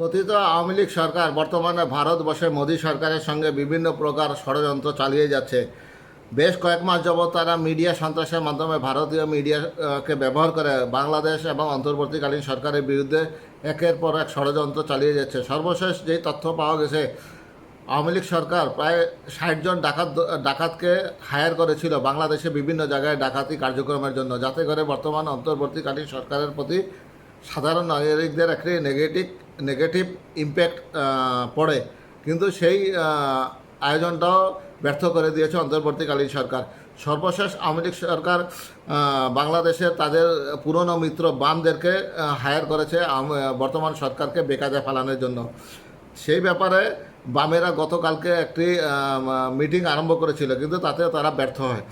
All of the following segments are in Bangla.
কথিত আওয়ামী লীগ সরকার বর্তমানে ভারতবর্ষে মোদী সরকারের সঙ্গে বিভিন্ন প্রকার ষড়যন্ত্র চালিয়ে যাচ্ছে। বেশ কয়েক মাস যাবৎ তারা মিডিয়া সন্ত্রাসের মাধ্যমে ভারতীয় মিডিয়াকে ব্যবহার করে বাংলাদেশ এবং অন্তর্বর্তীকালীন সরকারের বিরুদ্ধে একের পর এক ষড়যন্ত্র চালিয়ে যাচ্ছে। সর্বশেষ যেই তথ্য পাওয়া গেছে, আওয়ামী লীগ সরকার প্রায় ষাট জন ডাকাত, ডাকাতকে হায়ার করেছিল বাংলাদেশে বিভিন্ন জায়গায় ডাকাতি কার্যক্রমের জন্য, যাতে করে বর্তমান অন্তর্বর্তীকালীন সরকারের প্রতি সাধারণ নাগরিকদের একটি নেগেটিভ নেগেটিভ ইম্প্যাক্ট পড়ে। কিন্তু সেই আয়োজনটাও ব্যর্থ করে দিয়েছে অন্তর্বর্তীকালীন সরকার। সর্বশেষ আওয়ামী লীগ সরকার বাংলাদেশে তাদের পুরনো মিত্র বামদেরকে হায়ার করেছে বর্তমান সরকারকে বেকাজে ফেলানোর জন্য। সেই ব্যাপারে বামেরা গতকালকে একটি মিটিং আরম্ভ করেছিল, কিন্তু তাতে তারা ব্যর্থ হয়।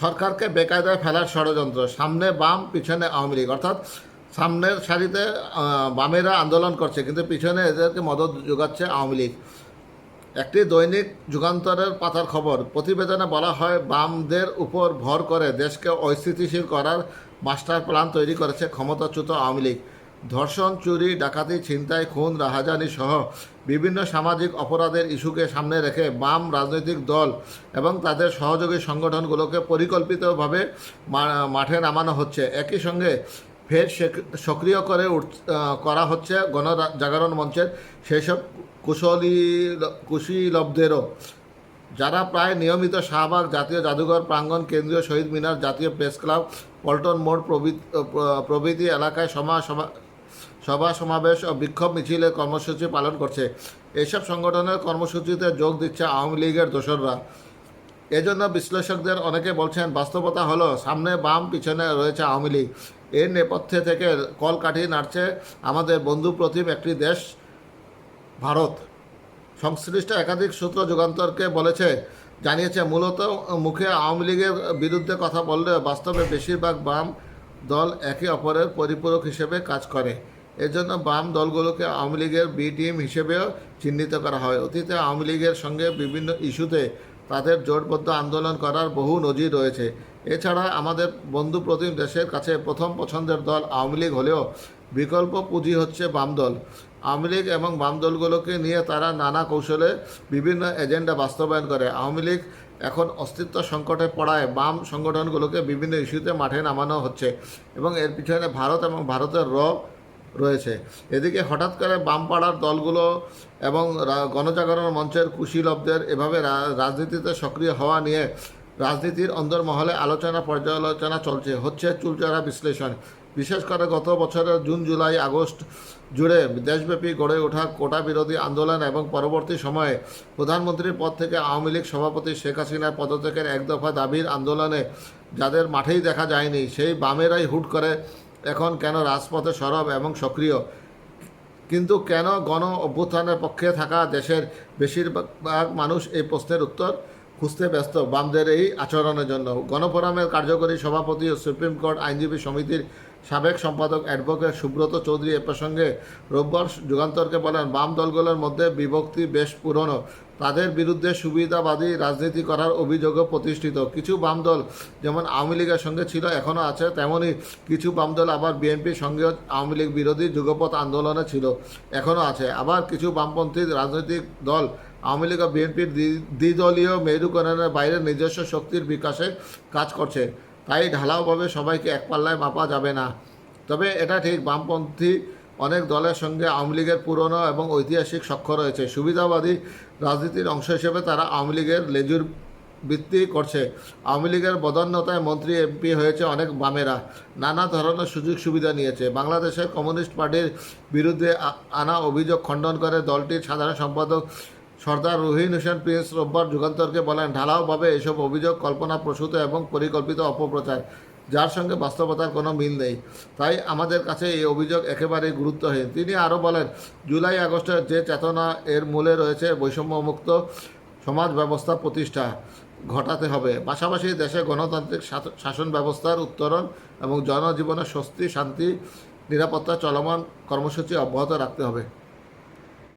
সরকারকে বেকায়দায় ফেলার ষড়যন্ত্র, সামনে বাম, পিছনে আওয়ামী লীগ। অর্থাৎ সামনের সারিতে বামেরা আন্দোলন করছে, কিন্তু পিছনে এদেরকে মদত যোগাচ্ছে আওয়ামী লীগ। একটি দৈনিক যুগান্তরের পাতার খবর, প্রতিবেদনে বলা হয়, বামদের উপর ভর করে দেশকে অস্থিতিশীল করার মাস্টার প্ল্যান তৈরি করেছে ক্ষমতাচ্যুত আওয়ামী লীগ। ধর্ষণ, চুরি, ডাকাতি, ছিনতাই, খুন, রাহাজানি সহ বিভিন্ন সামাজিক অপরাধের ইস্যুকে সামনে রেখে বাম রাজনৈতিক দল এবং তাদের সহযোগী সংগঠনগুলোকে পরিকল্পিতভাবে মাঠে নামানো হচ্ছে। একই সঙ্গে ফের সেক- সক্রিয় করে করা হচ্ছে গণ জাগরণ মঞ্চের সেই সব কুশলী কুশীলব্ধেরও যারা প্রায় নিয়মিত শাহবাগ জাতীয় জাদুঘর প্রাঙ্গণ কেন্দ্রীয় শহীদ মিনার জাতীয় প্রেস ক্লাব, পল্টন মোড় প্রভৃতি এলাকায় সমা- সভা সমাবেশ ও বিক্ষোভ মিছিলের কর্মসূচি পালন করছে। এসব সংগঠনের কর্মসূচিতে যোগ দিচ্ছে আওয়ামী লীগের দোসররা। এজন্য বিশ্লেষকদের অনেকে বলছেন, বাস্তবতা হলো সামনে বাম, পিছনে রয়েছে আওয়ামী লীগ। এর নেপথ্যে থেকে কল কাঠিয়ে নাড়ছে আমাদের বন্ধু প্রতিম একটি দেশ, ভারত। সংশ্লিষ্ট একাধিক সূত্র যুগান্তরকে বলেছে, জানিয়েছে, মূলত মুখে আওয়ামী লীগের বিরুদ্ধে কথা বললে বাস্তবে বেশিরভাগ বাম দল একে অপরের পরিপূরক হিসেবে কাজ করে। এজন্য বাম দলগুলোকে আওয়ামী লীগের বি টিম হিসেবেও চিহ্নিত করা হয়। অতীতে আওয়ামী লীগের সঙ্গে বিভিন্ন ইস্যুতে তাদের জোটবদ্ধ আন্দোলন করার বহু নজির রয়েছে। এছাড়া আমাদের বন্ধু প্রতিম দেশের কাছে প্রথম পছন্দের দল আওয়ামী লীগ হলেও বিকল্প পুঁজি হচ্ছে বাম দল। আওয়ামী লীগ এবং বাম দলগুলোকে নিয়ে তারা নানা কৌশলে বিভিন্ন এজেন্ডা বাস্তবায়ন করে। আওয়ামী লীগ এখন অস্তিত্ব সংকটে পড়ায় বাম সংগঠনগুলোকে বিভিন্ন ইস্যুতে মাঠে নামানো হচ্ছে এবং এর পিছনে ভারত এবং ভারতের র রয়েছে। এদিকে হঠাৎ করে বামপাড়ার দলগুলো এবং গণজাগরণ মঞ্চের কুশীলবদের এভাবে রাজনীতিতে সক্রিয় হওয়া নিয়ে রাজনীতির অন্দরমহলে আলোচনা, পর্যালোচনা চলছে, হচ্ছে চুলচারা বিশ্লেষণ। বিশেষ করে গত বছরের জুন, জুলাই, আগস্ট জুড়ে দেশব্যাপী গড়ে ওঠা কোটা বিরোধী আন্দোলন এবং পরবর্তী সময়ে প্রধানমন্ত্রীর পদ থেকে আওয়ামী লীগ সভাপতি শেখ হাসিনার পদত্যাগের এক দফা দাবির আন্দোলনে যাদের মাঠেই দেখা যায়নি, সেই বামেরাই হুট করে এখন কেন রাজপথে সরব এবং সক্রিয়? কিন্তু কেন গণ অভ্যুত্থানের পক্ষে থাকা দেশের বেশিরভাগ মানুষ এই প্রশ্নের উত্তর খুঁজতে ব্যস্ত? বামদের এই আচরণের জন্য। গণফোরামের কার্যকরী সভাপতি ও সুপ্রিম কোর্ট আইনজীবী সমিতির সাবেক সম্পাদক অ্যাডভোকেট সুব্রত চৌধুরী এ প্রসঙ্গে রোববার যুগান্তরকে বলেন, বাম দলগুলোর মধ্যে বিভক্তি বেশ পুরনো। তাদের বিরুদ্ধে সুবিধাবাদী রাজনীতি করার অভিযোগও প্রতিষ্ঠিত। কিছু বাম দল যেমন আওয়ামী লীগের সঙ্গে ছিল এখনও আছে। তেমনি কিছু বাম দল আবার বিএনপির সঙ্গেও আওয়ামী লীগ বিরোধী যুগপথ আন্দোলনে ছিল এখনও আছে। আবার কিছু বামপন্থী রাজনৈতিক দল আওয়ামী লীগ ও বিএনপির দ্বি- দ্বিদলীয় মেরুকরণের বাইরে নিজস্ব শক্তির বিকাশে কাজ করছে। তাই ঢালাওভাবে সবাইকে এক পাল্লায় মাপা যাবে না। তবে এটা ঠিক, বামপন্থী অনেক দলের সঙ্গে আওয়ামী লীগের পুরনো এবং ঐতিহাসিক সখ্য রয়েছে। সুবিধাবাদী রাজনীতির অংশ হিসেবে তারা আওয়ামী লীগের লেজুর বৃত্তি করছে। আওয়ামী লীগের বদন্যতায় মন্ত্রী এমপি হয়েছে অনেক বামেরা। নানা ধরনের সুযোগ সুবিধা নিয়েছে। বাংলাদেশের কমিউনিস্ট পার্টির বিরুদ্ধে আনা অভিযোগ খণ্ডন করে দলটির সাধারণ সম্পাদক সর্দার রুহিন হোসেন প্রিন্স রোববার যুগান্তরকে বলেন, ঢালাওভাবে এসব অভিযোগ কল্পনাপ্রসূত এবং পরিকল্পিত অপপ্রচার। যার সঙ্গে বাস্তবতার কোনো মিল নেই। তাই আমাদের কাছে এই অভিযোগ একেবারেই গুরুত্বহীন। তিনি আরও বলেন, জুলাই আগস্টের যে চেতনা এর মূলে রয়েছে বৈষম্যমুক্ত সমাজ ব্যবস্থা প্রতিষ্ঠা ঘটাতে হবে। পাশাপাশি দেশে গণতান্ত্রিক শাসন ব্যবস্থার উত্তরণ এবং জনজীবনের স্বস্তি, শান্তি, নিরাপত্তা চলমান কর্মসূচি অব্যাহত রাখতে হবে।